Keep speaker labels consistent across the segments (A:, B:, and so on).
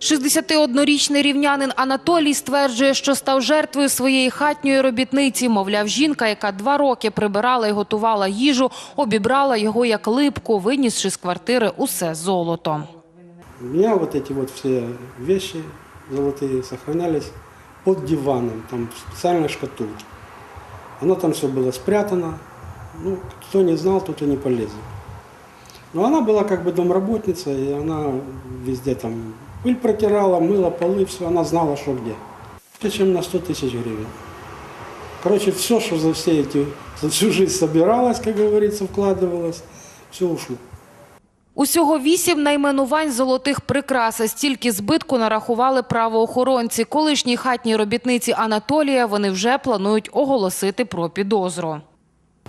A: 61-річний рівнянин Анатолій стверджує, що став жертвою своєї хатньої робітниці. Мовляв, жінка, яка два роки прибирала і готувала їжу, обібрала його як липку, винісши з квартири усе золото.
B: У меня вот эти вот все вещи золотые сохранялись под диваном, там специальная шкатулка. Оно там все было спрятано. Ну, кто не знал, тот и не полезет. Но она была как бы домработница, и она везде там пыль протирала, мыла полы, все, она знала, что где. Больше, чем на 100 тысяч гривен. Короче, все, что за все эти, за всю жизнь собиралось, как говорится, вкладывалось, все ушло.
A: Усього вісім найменувань золотих прикрас. а Стільки збитку нарахували правоохоронці. Колишній хатній робітниці Анатолія вони вже планують оголосити про підозру.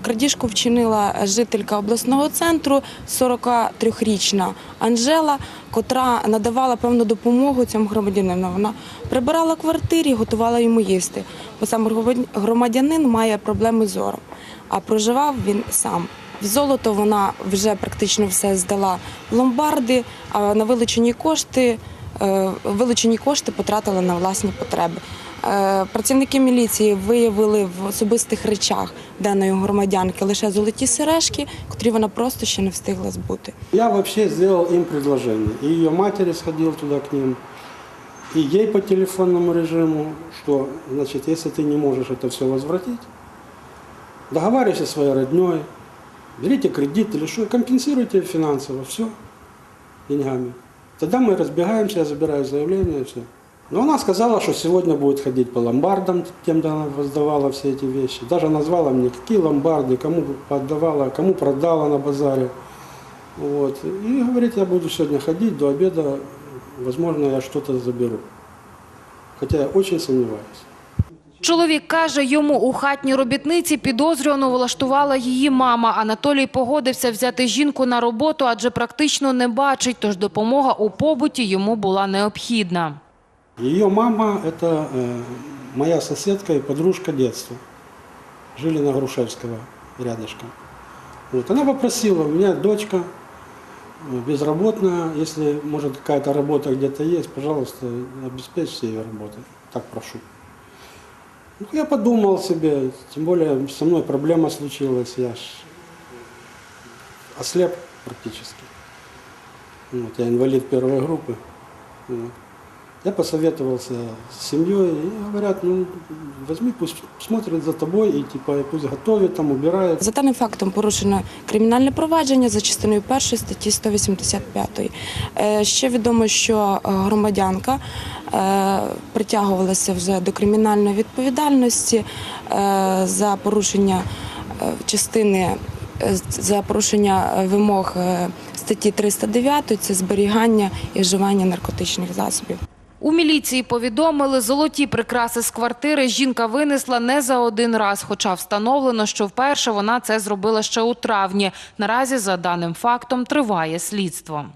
C: Крадіжку вчинила жителька обласного центру, 43-річна Анжела, котра надавала певну допомогу цьому громадянину. Вона прибирала квартирі, готувала йому їсти. Бо сам громадянин має проблеми з зором, а проживав він сам. В золото вона вже практично все здала в ломбарди, а на вилучені кошти, е, вилучені кошти потратила на власні потреби. Е, Працівники міліції виявили в особистих речах даної громадянки лише золоті сережки, котрі вона просто ще не встигла збути.
B: Я вообще сделал им предложение. И ее матери сходил туда к ним, и ей по телефонному режиму, что, значит, если ты не можешь это все возвратить, договаривайся со своей родней, берите кредит или что, компенсируйте финансово, все, деньгами. Тогда мы разбегаемся, я забираю заявление, и все. Но она сказала, что сегодня будет ходить по ломбардам, тем, где она раздавала все эти вещи. Даже назвала мне, какие ломбарды, кому отдавала, кому продала на базаре. Вот. И говорит, я буду сегодня ходить до обеда, возможно, я что-то заберу. Хотя я очень сомневаюсь.
A: Чоловік каже, йому у хатній робітниці підозрювану влаштувала її мама. Анатолій погодився взяти жінку на роботу, адже практично не бачить, тож допомога у побуті йому була необхідна.
B: Ее мама – это э, моя соседка и подружка детства. Жили на Грушевского рядышком. Вот. Она попросила, у меня дочка э, безработная, если, может, какая-то работа где-то есть, пожалуйста, обеспечьте ее работой. Так прошу. Ну, я подумал себе, тем более со мной проблема случилась, я ж ослеп практически. Вот, я инвалид первой группы. Вот. Я посоветовался с семьей, и говорят, ну, возьми, пусть смотрит за тобой, и типа, пусть готовит, там, убирает.
C: За даним фактом порушено кримінальне провадження за частиною 1 статті 185. Е, Ще відомо, що е, громадянка е, притягувалася вже до кримінальної відповідальності е, за порушення е, частини за порушення вимог статті 309 – це зберігання і вживання наркотичних засобів.
A: У міліції повідомили, золоті прикраси з квартири жінка винесла не за один раз, хоча встановлено, що вперше вона це зробила ще у травні. Наразі, за даним фактом, триває слідство.